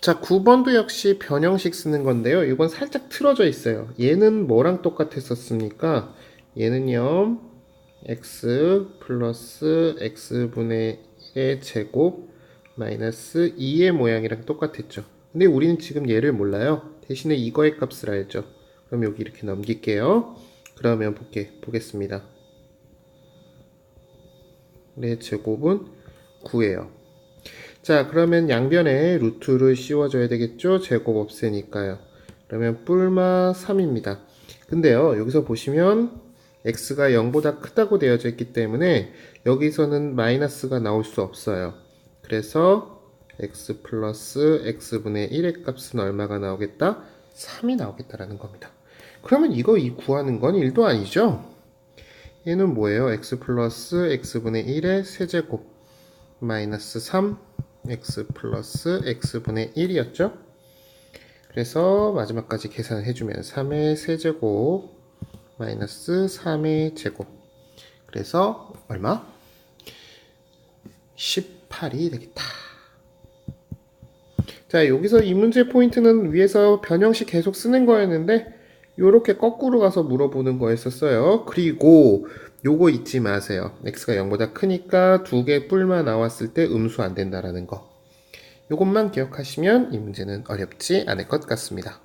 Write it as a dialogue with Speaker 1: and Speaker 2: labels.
Speaker 1: 자, 9번도 역시 변형식 쓰는 건데요. 이건 살짝 틀어져 있어요. 얘는 뭐랑 똑같았었습니까? 얘는요, x 플러스 x분의 1의 제곱 마이너스 2의 모양이랑 똑같았죠. 근데 우리는 지금 얘를 몰라요. 대신에 이거의 값을 알죠. 그럼 여기 이렇게 넘길게요. 그러면 볼게, 보겠습니다. 네, 제곱은 9예요. 자, 그러면 양변에 루트를 씌워줘야 되겠죠? 제곱 없애니까요. 그러면 뿔마 3입니다. 근데요, 여기서 보시면 x가 0보다 크다고 되어져 있기 때문에 여기서는 마이너스가 나올 수 없어요. 그래서 x 플러스 x분의 1의 값은 얼마가 나오겠다? 3이 나오겠다라는 겁니다. 그러면 이거 이 구하는 건 1도 아니죠? 얘는 뭐예요? x 플러스 x분의 1의 세제곱 마이너스 3 x 플러스 x분의 1이었죠? 그래서 마지막까지 계산을 해주면 3의 세제곱 마이너스 3의 제곱 그래서 얼마? 18이 되겠다. 자 여기서 이 문제 포인트는 위에서 변형식 계속 쓰는 거였는데 요렇게 거꾸로 가서 물어보는 거였었어요. 그리고 요거 잊지 마세요. x가 0보다 크니까 두 개 뿔만 나왔을 때 음수 안 된다라는 거. 요것만 기억하시면 이 문제는 어렵지 않을 것 같습니다.